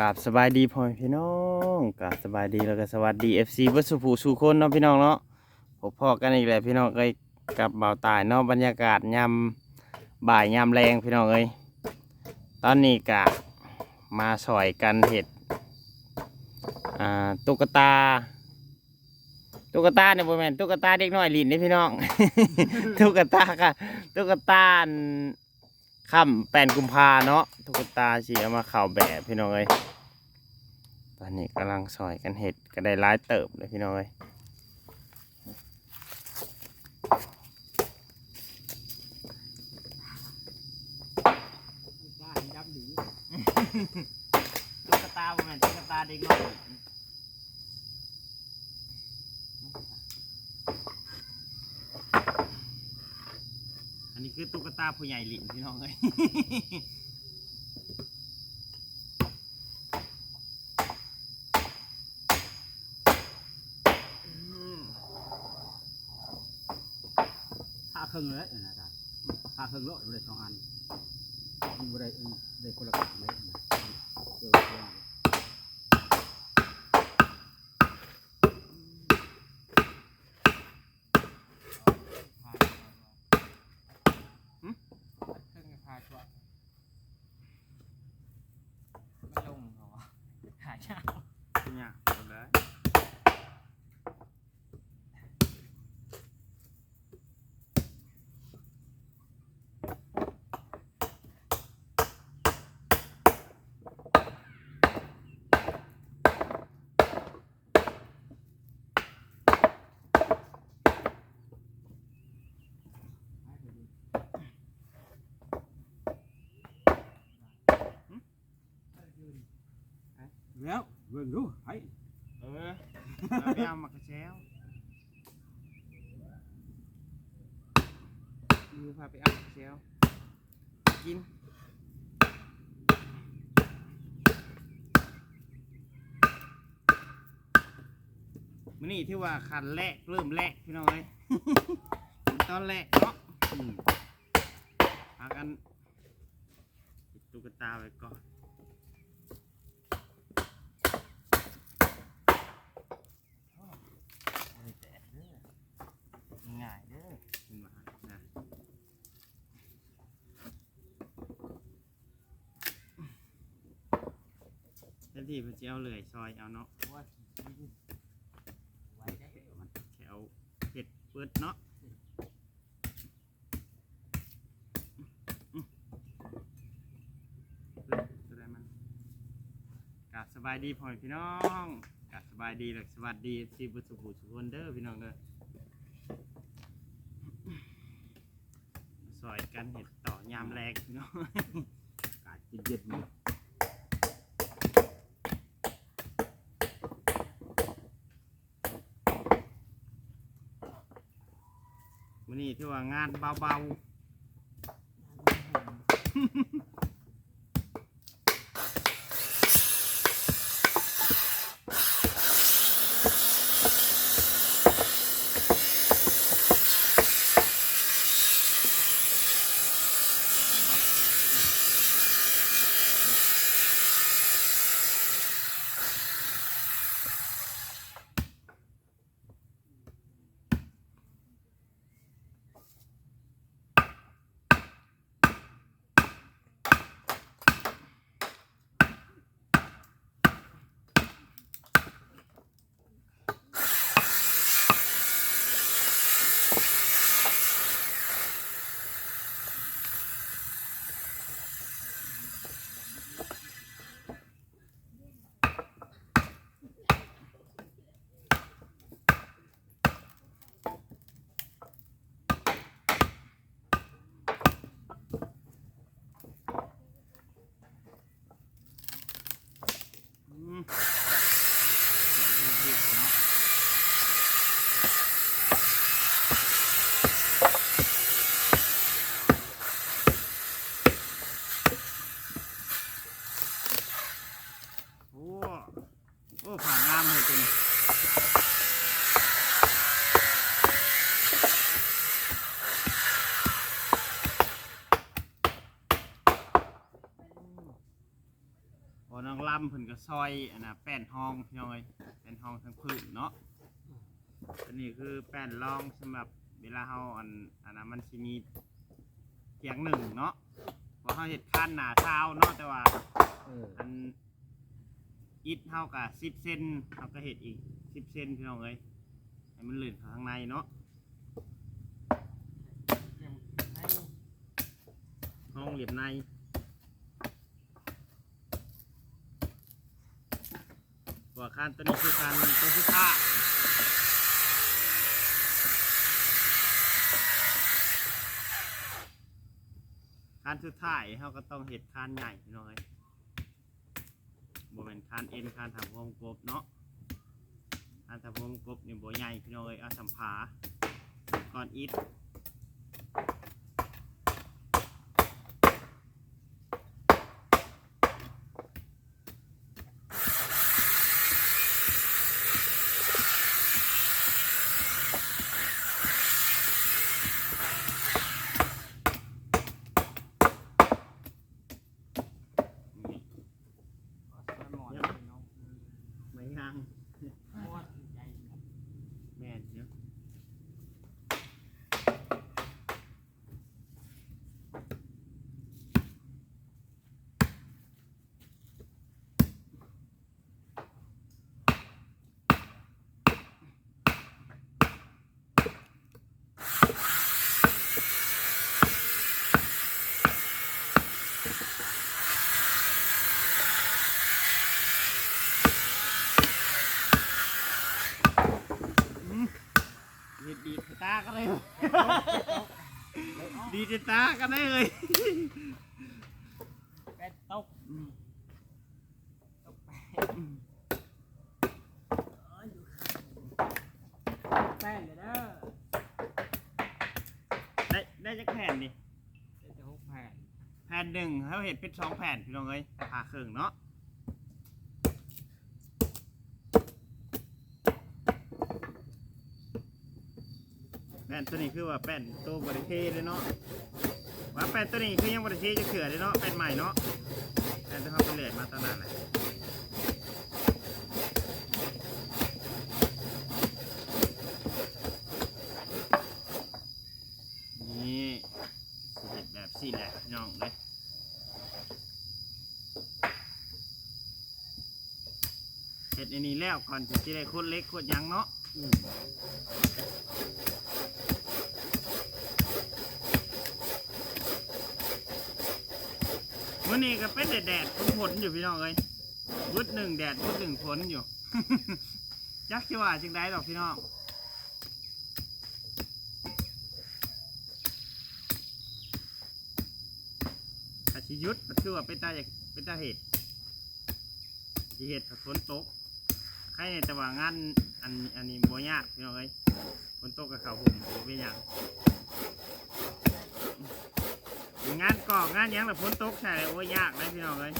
กราบสบายดีพ่อพี่น้องกราบสบายดีแล้วก็สวัสดี FC วัสุภูสู่คนเนาะพี่น้องเนาะพบพ่อกันอีกแล้วพี่น้องเอ้ยกับเบาตายเนาะบรรยากาศยามบ่ายยามแรงพี่น้องเอ้ยตอนนี้กะมาสอยกันเห็ดอ่าตุ๊กตาตุ๊กตาเนี่ยบ่แม่นตุ๊กตาเด็กน้อยลินนี่พี่น้องตุ๊กตาค่ะตุ๊กตา ค่ำแปดกุมภาเนาะตุ๊กตาเสีเอามาข่าวแบบพี่น้องเอ้ยตอนนี้กำลังซอยกันเห็ดก็ได้ร้ายเติบเลยพี่น้องเอ้ยตุ๊กตาบ่แม่นตุ๊กตาเด็กน้อยอันนี้ คือตุ๊กตาผู้ใหญ่หลินพี่น้องเอ้ยห้าครึ่งเลยนะจารย์ห้าครึ่งแล้วได้สองอันมันบ่ได้ได้คนละครึ่งเลยนะเดี๋ยวเดี๋ยว เครื่องพาชัวไม่ลงเหรอหายาก เนี่ยเอาได้ แล้วเบิ่งดูไอ้เออเราไปเอามากระเช้วมือพาไปเอามากระเช้วกินมันนี่ที่ว่าคันแรกเริ่มแรกพี่น้องเอ้ย ตอนแรกเนาะอืมพากันปิดตุ๊กตาไว้ก่อน บริแตกเด้อง่ายเด้อขึ้นมานะ เจ้าที่พระเจ้าเลยซอยเอาเนาะว่าไว้ได้มันแถวเผ็ดเปิดเนาะจะได้มันกาบสบายดีพ่อแม่พี่น้องกาบสบายดีและสวัสดีทีบุสุบุสุคนเด้อพี่น้องเด้อซอยกันเห็ดต่อยามแรกพี่น้องกาดเย็นๆ วันนี้ที่ว่างานเบาๆ็ซอยอันน่ะแป้นห้องย่องเแป้นห้องทั้งพื้นเนาะอันนี้คือแป้นรองสำหรับเวลาเฮาอันอันน่ะมันสิมีเพียงหนึ่งเนาะว่าเฮาเฮ็ดขั้นหนาเท้าเนาะแต่ว่าอันอิฐเท่ากับสิบเซนเท่าก็เห็ดอีกสิบเซนพี่น้องเอ้ยให้มันหลื่นข้าข้างในเนาะห้องเหลียบใน หัวคานตัวนี้คือคานตัวที่ผ้าคานสุดท้ายเขาก็ต้องเห็ดคานใหญ่หน่อยโบเป็นคานเอ็นคานถังวงกบเนาะคานถังวงกบนี่โบใหญ่หน่อยเอาสัมผาก่อนอิฐ เจตากันได้เลยแปดตกตกแปดแป้งเลยนะได้ได้จักแผ่นดิได้จะหกแผ่นแผ่นหนึ่งเขาเห็ดเป็นสองแผ่นพี่น้องเอ้ยผ่าเครื่งเนาะ ป้นตัวนี้คือว่าแป้นตัวบริเทเลยเนาะว่าแป้นตัวนี้คือยังบริเทจะเขื่อเลยเนาะแป้นใหม่เนาะแป้นตัวเขาเป็นเหลือมาตลานเลยนี่สิแบบสี่แหละน้องเลยเสร็จอันนี้แล้วก่อนจะได้โคตรเล็กโคตรยังเนาะ วันนี้ก็เป็นแดดฝนอยู่พี่น้องเลยวุดหนึ่งแดดวุดหนึ่งฝนอยู่ ยักษ์ชิว่าจึงได้ดอกพี่น้องอาชียุดธ์คือว่าเป็นตาอเป็นตาเห็ดเห็ดฝนตกใครในแต่ว่างานอันอันนี้บ่ยากพี่น้องเลยฝนตกกับเขาผมไม่ยาง งานกอกงานยังแบบพ้นตกใช่เลยโอ้ยยากเลยพี่น้องเลย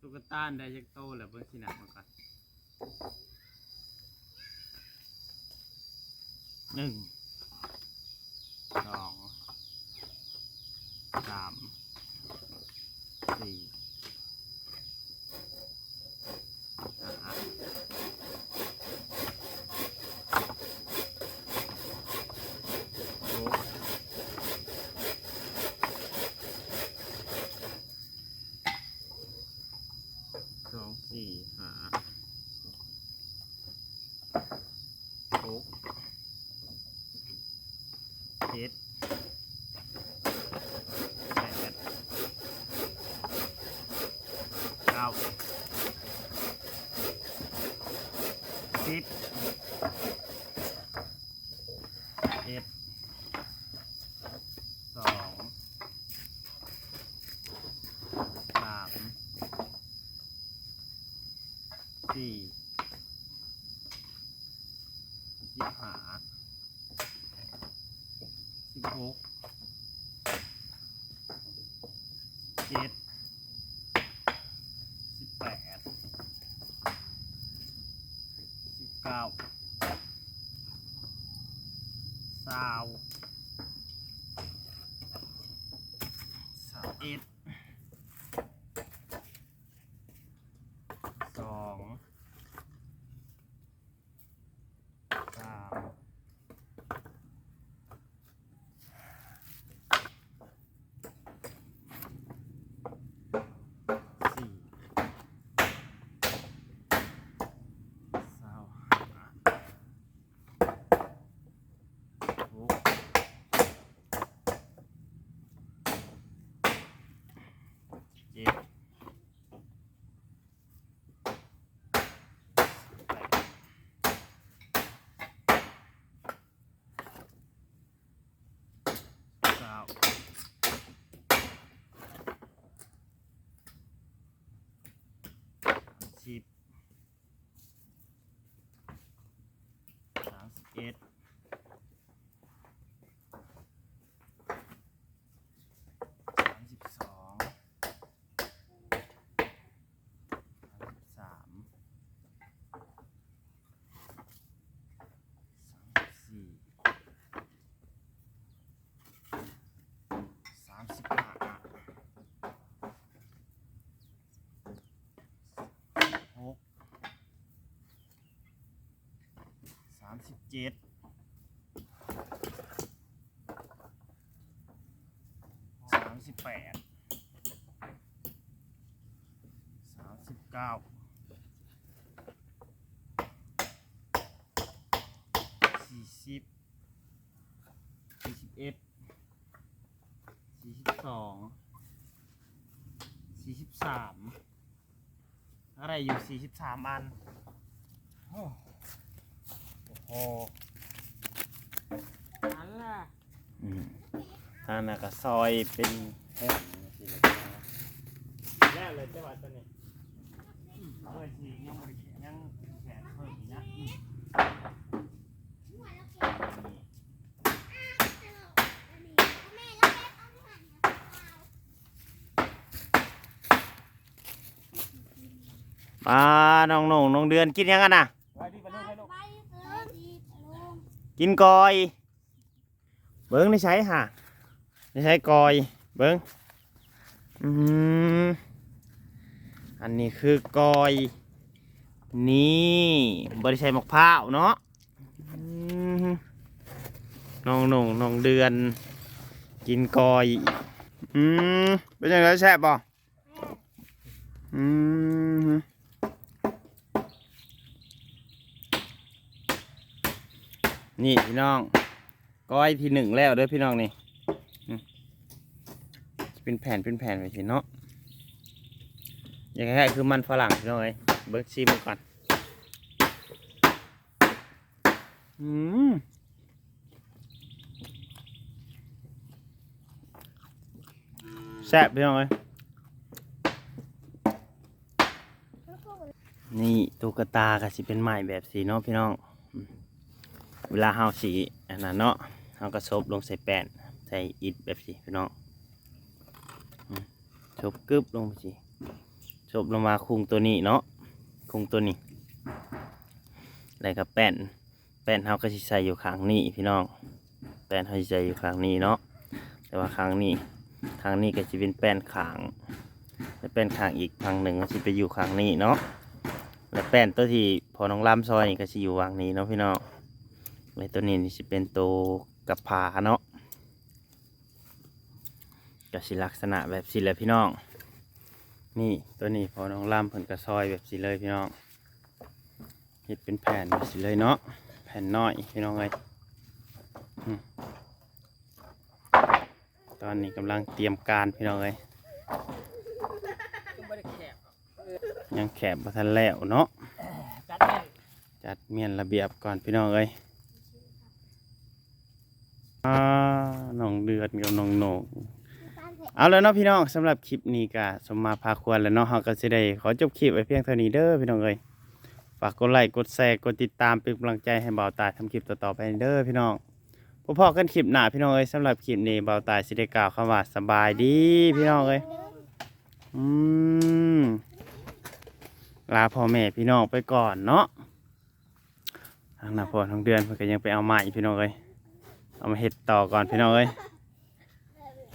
ตุ๊กตาได้ยังโตแล้วเพิ่งสิหนักมากันหนึ่ง สิบเอ็ดสองสามสี่สิบห้าสิบหกเจ็ดสิบแปด out. สามสิบเจ็ดสามสิบแปดสามสิบเก้าสี่สิบสี่สิบเอ็ดสี่สิบสองสี่สิบสามอะไรอยู่สี่สิบสามอันโอ้ โหอันล่ะอืมทางนั้นก็ซอยเป็นแผ่นสิเลยแล้วเลยจังหวัดตัวนี้เมื่อสิยังบริยังแขนเพิ่มอีกนะอืมมาน้องหนงน้องเดือนกินยังกันนะ ไว้ดิไปลูกไปลูก กินกอย เบิ้งได้ใช้ค่ะได้ใช้กอย เบิ้งอืมอันนี้คือกอย นี่บริใช้มะพร้าวเนาะน้องหนงน้องเดือน กินกอย อืมเป็นยังไงแซ่บป่ะอืม นี่พี่น้อง ก้อยที่หนึ่งแล้วเด้อพี่น้องนี่เป็นแผ่นเป็นแผ่นไปสิเนาะอย่างไรคือมันฝรั่งพี่น้องเอ้ยเบิร์ชิมก่อนอืมแซ่บพี่น้องเอ้ยนี่ตุ๊กตาก็สิเป็นไม้แบบสีเนาะพี่น้อง เวลาเฮาสีอันนั้นเนาะเฮาก็ซบลงใส่แป้นใส่อิฐแบบสีพี่น้องซบกึบลงไปสิซบลงมาคุงตัวนี้เนาะคุงตัวนี้แล้วก็แป้นแป้นเฮาก็สิใส่อยู่ข้างนี้พี่น้อง แป้นเฮาสิใส่อยู่ข้างนี้เนาะแต่ว่าข้างนี้ข้างนี้ก็จะเป็นแป้นข้างและแป้นข้างอีกข้างหนึ่งก็สิไปอยู่ข้างนี้เนาะและแป้นตัวที่พอน้องลำซอยก็สิอยู่วางนี้เนาะพี่น้อง ในตัวนี้นี่สิเป็นตัวกับผาเนาะก็สิลักษณะแบบสิเลยพี่น้อง นี่ตัวนี้พอน้องล่ำเพิ่นกระซอยแบบสิเลยพี่น้องเฮ็ดเป็นแผ่นแบบสิเลยเนาะแผ่นน้อยพี่น้องเลยอืมตอนนี้กำลังเตรียมการพี่น้องเลยก็ไม่ได้แคบยังแขบมาทันแล้วเนาะจัดแน่นจัดเมียนระเบียบก่อนพี่น้องเอ้ย อ่าน้องเดือนกับน้องโหนงเอาแล้วเนาะพี่น้องสำหรับคลิปนี้ก็สมมาพาควรแล้วเนาะเฮาก็สิได้ขอจบคลิปไว้เพียงเท่านี้เด้อพี่น้องเอ้ยฝากกดไลค์กดแชร์กดติดตามเป็นกำลังใจให้เบาตายทำคลิปต่อๆไปเด้อพี่น้องพบพอกันคลิปหน้าพี่น้องเอ้ยสำหรับคลิปนี้เบาตายสิได้กล่าวคำว่าสบายดีพี่น้องเอ้ยอืมลาพ่อแม่พี่น้องไปก่อนเนาะทางหน้าพอทางเดือนเพิ่นก็ยังไปเอาใหม่พี่น้องเอ้ย เอามาเห็ดต่อก่อนพี่น้องเอ้ย